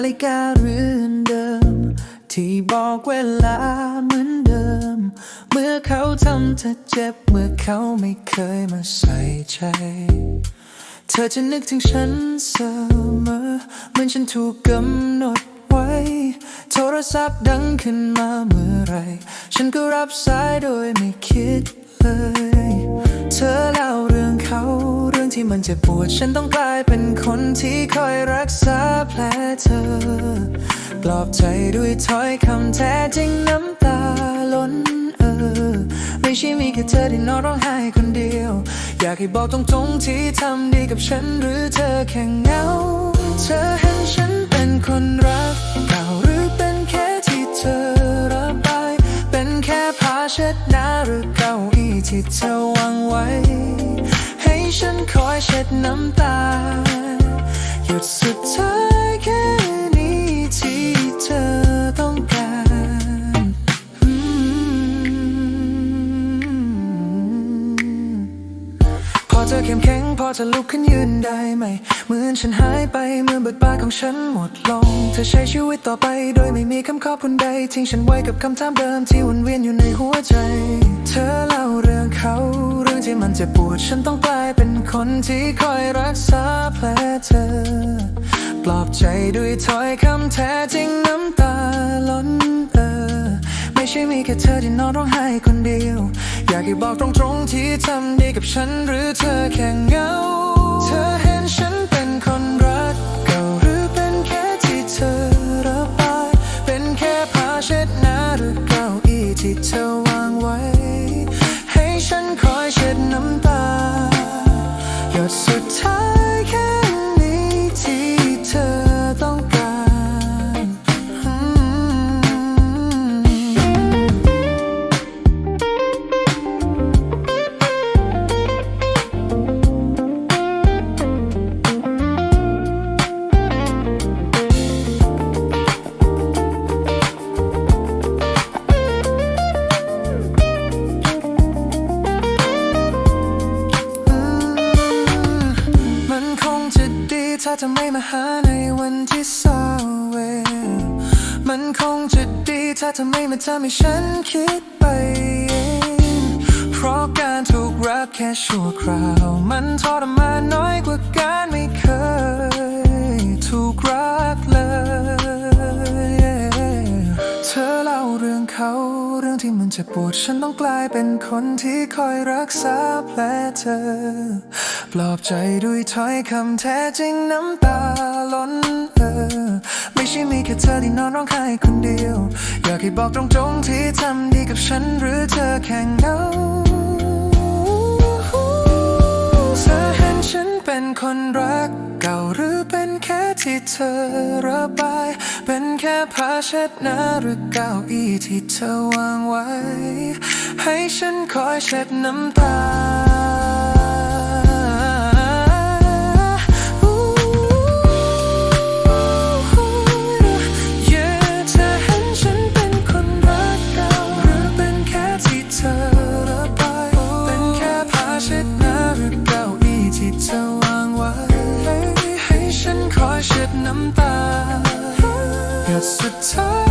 นาฬิกาเรือนเดิม ที่บอกเวลาเหมือนเดิม เมื่อเขาทำเธอเจ็บ เมื่อเขาไม่เคยมาใส่ใจ เธอจะนึกถึงฉันเสมอเหมือนฉันถูกกำหนดไว้ โทรศัพท์ดังขึ้นมาเมื่อไร ฉันก็รับสายโดยไม่คิดเลย ที่มันเจ็บปวด ฉันต้องกลายเป็นคนที่คอยรักษาแผลเธอ ปลอบใจด้วยถ้อยคำแท้จริงน้ำตาล้นเออ ไม่ใช่มีแค่เธอที่นอนร้องไห้คนเดียว อยากให้บอกตรงๆที่ทำดีกับฉันหรือเธอแค่เหงา เธอเห็นฉันเป็นคนรักเก่าหรือเป็นแค่ที่เธอระบาย เป็นแค่ผ้าเช็ดหน้าหรือเก้าอี้ที่เธอวางไว้ ฉันคอยเช็ดน้ำตา หยุดสุดท้ายแค่นี้ที่เธอต้องการพอเธอเข้มแข็งพอจะลุกขึ้นยืนได้ไหม เหมือนฉันหายไปเมื่อบทบาทของฉันหมดลง เธอใช้ชีวิตต่อไปโดยไม่มีคำขอบคุณใด ทิ้งฉันไว้กับคำถามเดิมที่วนเวียนอยู่ในหัวใจ เธอ เจ็บปวดฉันต้องกลายเป็นคนที่คอยรักษาแผลเธอ ปลอบใจด้วยถ้อยคำแท้จริงน้ำตาล้นเออ ไม่ใช่มีแค่เธอที่นอนร้องไห้คนเดียว อยากให้บอกตรงๆที่ทำดีกับฉันหรือเธอแค่เงา ด ถ้าเธอไม่มาหาในวันที่เศร้าเวมันคงจะดีถ้าเธอไม่มาทำให้ฉันคิดไปเองเพราะการถูกรักแค่ชั่วคราว มันทรมานน้อยกว่าการไม่เคย รื่องเขา เรื่องที่มันเจ็บปวด ฉันต้องกลายเป็นคนที่คอยรักษาแผลเธอ ปลอบใจด้วยถ้อยคำแท้จริงน้ำตาล้นเออ ไม่ใช่มีแค่เธอที่นอนร้องไห้คนเดียว อยากให้บอกตรงๆที่ทำดีกับฉันหรือเธอแค่เหงาเธอเห็นฉันเป็นคนรัก ที่เธอระบาย เป็นแค่ผ้าเช็ดหน้าหรือเก้าอี้ที่เธอวางไว้ ให้ฉันคอยเช็ดน้ำตา น้ำตาหยดสุดท้าย